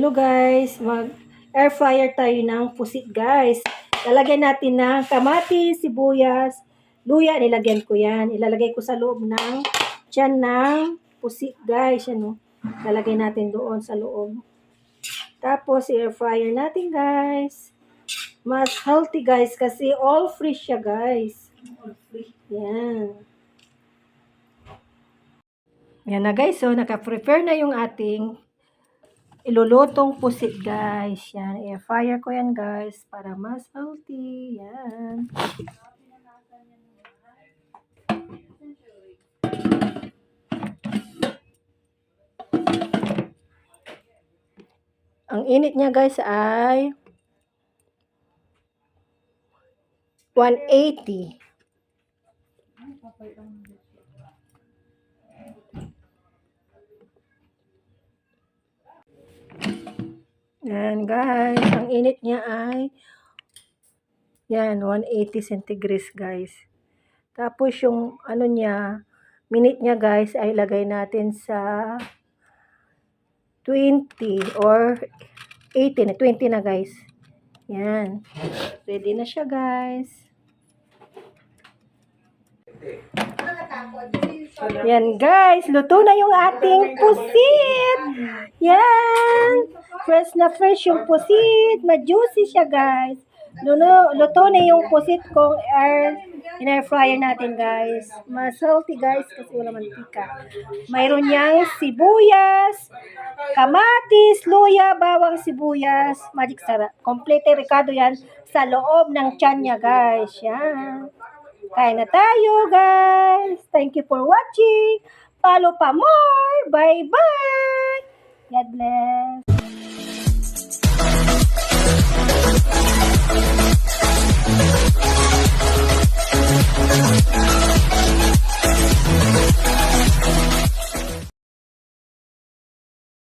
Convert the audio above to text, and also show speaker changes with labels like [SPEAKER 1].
[SPEAKER 1] tayo guys. Mag air fryer tayo ng pusit guys. Lalagyan natin ng kamatis, sibuyas, luya. Nilagyan ko yan. Ilalagay ko sa loob ng tiyan ng pusit guys. Yan o. Lalagay natin doon sa loob. Tapos air fryer natin guys. Mas healthy guys kasi all free siya guys. Yan. Yan na guys, so naka-prepare na yung ating ilulutong pusit guys. Yan, air fryer ko yan guys para mas healthy. Yan. Ang init niya guys ay 180. Yan guys, ang init niya ay yan, 180 centigrades guys. Tapos yung ano niya, minute niya guys ay lagay natin sa 20 or 80 na, 20 na guys. Yan. Ready na siya guys. Yan guys, luto na yung ating pusit. Yan. Fresh na fresh yung pusit. Ma-juicy siya guys. Luno, luto na yung pusit kong air, in air fryer natin guys. Mas healthy guys kasi wala mantika. Mayroon niyang sibuyas, kamatis, luya, bawang sibuyas, magic sarap. Complete recado yan sa loob ng tiyan niya guys. Yan. Kain na tayo, guys. Thank you for watching. Follow pa more. Bye-bye. God bless.